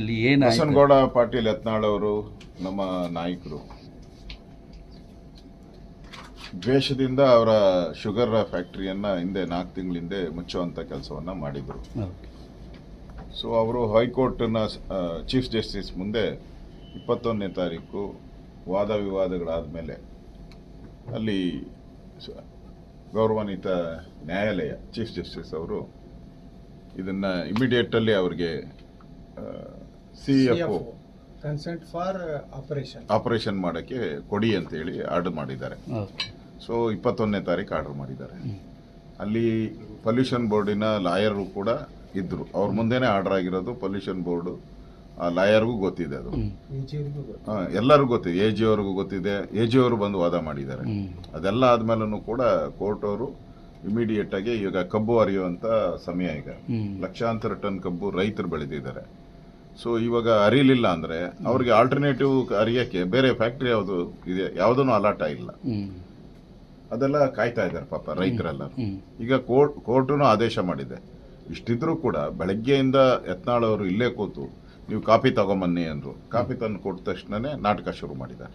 ಇಲ್ಲಿ ಏನು ಬಸನಗೌಡ ಪಾಟೀಲ್ ಯತ್ನಾಳ್ ಅವರು ನಮ್ಮ ನಾಯಕರು. ದ್ವೇಷದಿಂದ ಅವರ ಶುಗರ್ ಫ್ಯಾಕ್ಟರಿಯನ್ನ ಹಿಂದೆ ನಾಲ್ಕು ತಿಂಗಳ ಹಿಂದೆ ಮುಚ್ಚುವಂತ ಕೆಲಸವನ್ನ ಮಾಡಿದ್ರು. ಸೊ ಅವರು ಹೈಕೋರ್ಟ್ನ ಚೀಫ್ ಜಸ್ಟಿಸ್ ಮುಂದೆ ಇಪ್ಪತ್ತೊಂದನೇ ತಾರೀಕು ವಾದ ವಿವಾದಗಳಾದ ಮೇಲೆ ಅಲ್ಲಿ ಗೌರವಾನ್ವಿತ ನ್ಯಾಯಾಲಯ ಚೀಫ್ ಜಸ್ಟಿಸ್ ಅವರು ಇದನ್ನ ಇಮಿಡಿಯೇಟ್ ಅಲ್ಲಿ ಅವರಿಗೆ C F consent for operation operation ಮಾಡಕ್ಕೆ ಕೊಡಿ ಅಂತ ಹೇಳಿ ಆರ್ಡರ್ ಮಾಡಿದ್ದಾರೆ ಸೊ ಇಪ್ಪತ್ತೊಂದನೇ ತಾರೀಕು ಆರ್ಡರ್ ಮಾಡಿದ್ದಾರೆ. ಅಲ್ಲಿ ಪೊಲ್ಯೂಷನ್ ಬೋರ್ಡಿನ ಲಾಯರು ಕೂಡ ಇದ್ರು. ಅವ್ರ ಮುಂದೆನೆ ಆರ್ಡರ್ ಆಗಿರೋದು ಪೊಲ್ಯೂಷನ್ ಬೋರ್ಡ್ ಆ ಲಾಯರ್ಗೂ ಗೊತ್ತಿದೆ ಅದು. ಎಲ್ಲರಿಗೂ ಗೊತ್ತಿದೆ. ಎ ಜಿ ಅವ್ರಿಗೂ ಗೊತ್ತಿದೆ. ಎ ಜಿ ಅವರು ಬಂದು ವಾದ ಮಾಡಿದ್ದಾರೆ. ಅದೆಲ್ಲ ಆದ್ಮೇಲೂ ಕೂಡ ಕೋರ್ಟ್ ಅವರು ಇಮಿಡಿಯೇಟ್ ಆಗಿ ಈಗ ಕಬ್ಬು ಅರಿಯುವಂತ ಸಮಯ ಈಗ. ಲಕ್ಷಾಂತರ ಟನ್ ಕಬ್ಬು ರೈತರು ಬೆಳೆದಿದ್ದಾರೆ. ಸೊ ಇವಾಗ ಅರಿಲಿಲ್ಲ ಅಂದ್ರೆ ಅವ್ರಿಗೆ ಆಲ್ಟರ್ನೇಟಿವ್ ಅರಿಯಕ್ಕೆ ಬೇರೆ ಫ್ಯಾಕ್ಟ್ರಿ ಯಾವುದು ಇದೆ ಯಾವುದೂ ಅಲಾಟ ಇಲ್ಲ. ಅದೆಲ್ಲ ಕಾಯ್ತಾ ಇದ್ದಾರೆ ಪಾಪ ರೈತರೆಲ್ಲ ಈಗ ಕೋರ್ಟ್ ಕೋರ್ಟುನು ಆದೇಶ ಮಾಡಿದೆ. ಇಷ್ಟಿದ್ರೂ ಕೂಡ ಬೆಳಗ್ಗೆಯಿಂದ ಯತ್ನಾಳ್ ಅವರು ಇಲ್ಲೇ ಕೂತು ನೀವು ಕಾಪಿ ತಗೊಂಬನ್ನಿ ಅಂದ್ರು. ಕಾಪಿ ತಂದು ಕೊಟ್ಟ ತಕ್ಷಣನೇ ನಾಟಕ ಶುರು ಮಾಡಿದ್ದಾರೆ.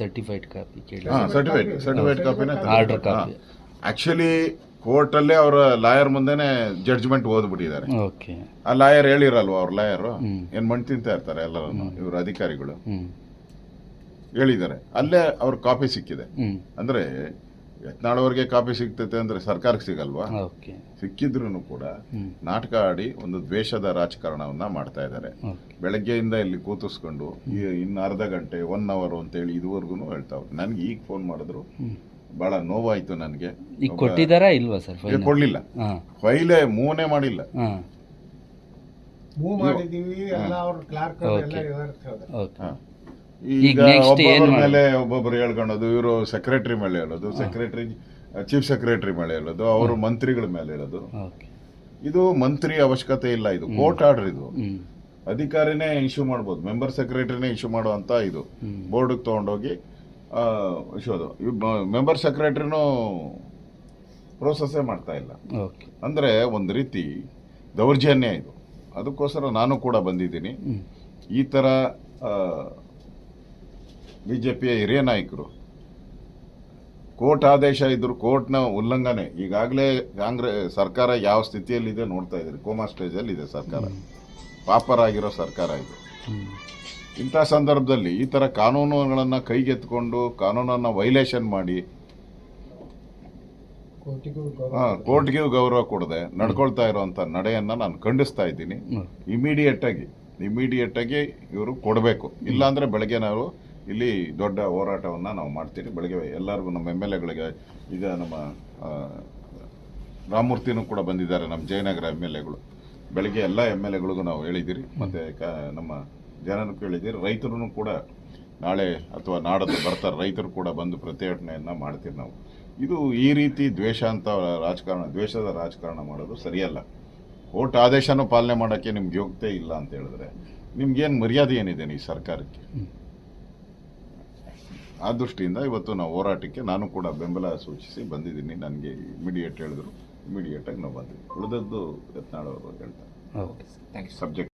ಸರ್ಟಿಫೈಡ್ ಕಾಪಿ ಸರ್ಟಿಫೈಡ್ ಸರ್ಟಿಫೈಡ್ ಕಾಪಿನೇ ಆರ್ಡರ್ ಕಾಪಿ ಆಕ್ಚುಲಿ ಕೋರ್ಟ್ ಅಲ್ಲೇ ಅವರ ಲಾಯರ್ ಮುಂದೆನೆ ಜಡ್ಜ್ಮೆಂಟ್ ಓದ್ಬಿಟ್ಟಿದ್ದಾರೆ. ಓಕೆ. ಆ ಲಾಯರ್ ಹೇಳಿರಲ್ವಾ ಅವ್ರ ಲಾಯರ್. ಏನ್ ಮಣ್ ತಿಂತಾ ಇರ್ತಾರೆ ಎಲ್ಲರೂ ಇವ್ರ ಅಧಿಕಾರಿಗಳು? ಹೇಳಿದ್ದಾರೆ. ಅಲ್ಲೇ ಅವ್ರ ಕಾಪಿ ಸಿಕ್ಕಿದೆ. ಅಂದ್ರೆ ಯತ್ನಾಳವರಿಗೆ ಕಾಪಿ ಸಿಗ್ತೈತೆ ಅಂದ್ರೆ ಸರ್ಕಾರಕ್ಕೆ ಸಿಗಲ್ವಾ? ಸಿಕ್ಕಿದ್ರು ಕೂಡ ನಾಟಕ ಆಡಿ ಒಂದು ದ್ವೇಷದ ರಾಜಕಾರಣವನ್ನ ಮಾಡ್ತಾ ಇದ್ದಾರೆ. ಬೆಳಗ್ಗೆಯಿಂದ ಇಲ್ಲಿ ಕೂತಿಸ್ಕೊಂಡು ಇನ್ನು ಅರ್ಧ ಗಂಟೆ ಒನ್ ಅವರ್ ಅಂತ ಹೇಳಿ ಇದುವರೆಗೂ ಹೇಳ್ತಾವ್ರು ನನ್ಗೆ ಈಗ ಫೋನ್ ಮಾಡಿದ್ರು. ಬಹಳ ನೋವಾಯ್ತು ನನಗೆ. ಈಗ ಕೊಟ್ಟಿದ್ದಾರಾ ಇಲ್ವಾ ಸರ್ ಕೊಡ್ಲಿಲ್ಲ. ಫೈಲೇ ಮೂನೇ ಮಾಡಿಲ್ಲ. ಹಾ. ಮೂವ್ ಮಾಡಿದೀವಿ ಎಲ್ಲ ಅವ್ರ ಕ್ಲಾರ್ಕ್ ಎಲ್ಲ Okay. ಇದಾರೆ ಓಕೆ. ಹ. ಈಗ ಈಗ next ಏನ್ ಒಬ್ಬೊಬ್ಬರ ಮಾಡೋದು? ಮೇಲೆ ಒಬ್ಬೊಬ್ರು ಹೇಳ್ಕೊಳ್ಳೋದು ಇವರು ಸೆಕ್ರೆಟರಿ ಮೇಲೆ ಹೇಳೋದು ಸೆಕ್ರೆಟರಿ ಚೀಫ್ ಸೆಕ್ರೆಟರಿ ಮೇಲೆ ಹೇಳೋದು ಅವರು ಮಂತ್ರಿಗಳ ಮೇಲೆ ಹೇಳೋದು. ಓಕೆ. ಇದು ಮಂತ್ರಿ ಅವಶ್ಯಕತೆ ಇಲ್ಲ ಇದು ಕೋರ್ಟ್ ಆರ್ಡರ್ ಇದು. ಅಧಿಕಾರಿನೇ ಇಶ್ಯೂ ಮಾಡ್ಬೋದು ಮೆಂಬರ್ ಸೆಕ್ರೆಟರಿನೇ ಇಶ್ಯೂ ಮಾಡುವಂತ ಇದು. ಬೋರ್ಡ್ ಬೋರ್ಡ್ಗೆ ತೊಗೊಂಡೋಗಿ ಇಶ್ಯೋದು ಮೆಂಬರ್ ಸೆಕ್ರೆಟ್ರಿನೂ ಪ್ರೋಸೆಸ್ಸೇ ಮಾಡ್ತಾ ಇಲ್ಲ. ಓಕೆ. ಅಂದ್ರೆ ಒಂದು ರೀತಿ ದೌರ್ಜನ್ಯ ಇದು. ಅದಕ್ಕೋಸ್ಕರ ನಾನು ಕೂಡ ಬಂದಿದ್ದೀನಿ. ಈ ಥರ ಬಿ ಜೆ ಪಿಯ ಹಿರಿಯ ನಾಯಕರು ಕೋರ್ಟ್ ಆದೇಶ ಇದ್ರು ಕೋರ್ಟ್ನ ಉಲ್ಲಂಘನೆ. ಈಗಾಗಲೇ ಕಾಂಗ್ರೆಸ್ ಸರ್ಕಾರ ಯಾವ ಸ್ಥಿತಿಯಲ್ಲಿದೆ ನೋಡ್ತಾ ಇದ್ದೀರಿ. ಕೋಮಾ ಸ್ಟೇಜಲ್ಲಿ ಇದೆ ಸರ್ಕಾರ. ಪಾಪರಾಗಿರೋ ಸರ್ಕಾರ ಇದು. ಇಂಥ ಸಂದರ್ಭದಲ್ಲಿ ಈ ಥರ ಕಾನೂನುಗಳನ್ನು ಕೈಗೆತ್ಕೊಂಡು ಕಾನೂನನ್ನು ವೈಲೇಷನ್ ಮಾಡಿ ಹಾಂ ಗೌರವ ಆ, ಕೋರ್ಟ್ಗೆ ಗೌರವ ಕೊಡದೆ ನಡ್ಕೊಳ್ತಾ ಇರುವಂತ ನಡೆಯನ್ನು ನಾನು ಖಂಡಿಸ್ತಾ ಇದ್ದೀನಿ. ಇಮಿಡಿಯೇಟಾಗಿ ಇಮಿಡಿಯೇಟಾಗಿ ಇವರು ಕೊಡಬೇಕು. ಇಲ್ಲಾಂದರೆ ಬೆಳಗ್ಗೆ ನಾವು ಇಲ್ಲಿ ದೊಡ್ಡ ಹೋರಾಟವನ್ನು ನಾವು ಮಾಡ್ತೀವಿ ಬೆಳಗ್ಗೆ ಎಲ್ಲರಿಗೂ ನಮ್ಮ ಎಂ ಎಲ್ ಎಗಳಿಗೆ ಈಗ ನಮ್ಮ ರಾಮಮೂರ್ತಿನೂ ಕೂಡ ಬಂದಿದ್ದಾರೆ ನಮ್ಮ ಜಯನಗರ ಎಂ ಎಲ್ ಎಗಳು. ಬೆಳಗ್ಗೆ ಎಲ್ಲ ಎಂ ಎಲ್ ಎಗಳಿಗೂ ನಾವು ಹೇಳಿದ್ದೀರಿ. ಮತ್ತೆ ಕ- ನಮ್ಮ ಜನರು ಹೇಳಿದ್ದೀರಿ. ರೈತರು ಕೂಡ ನಾಳೆ ಅಥವಾ ನಾಡದ್ದು ಬರ್ತಾರೆ ರೈತರು ಕೂಡ ಬಂದು ಪ್ರತಿಭಟನೆಯನ್ನ ಮಾಡ್ತೀವಿ ನಾವು. ಇದು ಈ ರೀತಿ ದ್ವೇಷ ಅಂತ ರಾಜಕಾರಣ ದ್ವೇಷದ ರಾಜಕಾರಣ ಮಾಡೋದು ಸರಿಯಲ್ಲ. ಕೋರ್ಟ್ ಆದೇಶನೂ ಪಾಲನೆ ಮಾಡೋಕ್ಕೆ ನಿಮ್ಗೆ ಯೋಗ್ಯತೆ ಇಲ್ಲ ಅಂತ ಹೇಳಿದ್ರೆ ನಿಮ್ಗೇನು ಮರ್ಯಾದೆ ಏನಿದೆ ಈ ಸರ್ಕಾರಕ್ಕೆ? ಆ ದೃಷ್ಟಿಯಿಂದ ಇವತ್ತು ನಾವು ಹೋರಾಟಕ್ಕೆ ನಾನು ಕೂಡ ಬೆಂಬಲ ಸೂಚಿಸಿ ಬಂದಿದ್ದೀನಿ. ನನಗೆ ಇಮಿಡಿಯೇಟ್ ಹೇಳಿದ್ರು. ಇಮಿಡಿಯೇಟ್ ಆಗಿ ನಾವು ಬಂದಿದ್ದೀವಿ ಉಳಿದದ್ದು ಯತ್ನಾಳ್ ಅವರು ಹೇಳ್ತಾರೆ. Okay subject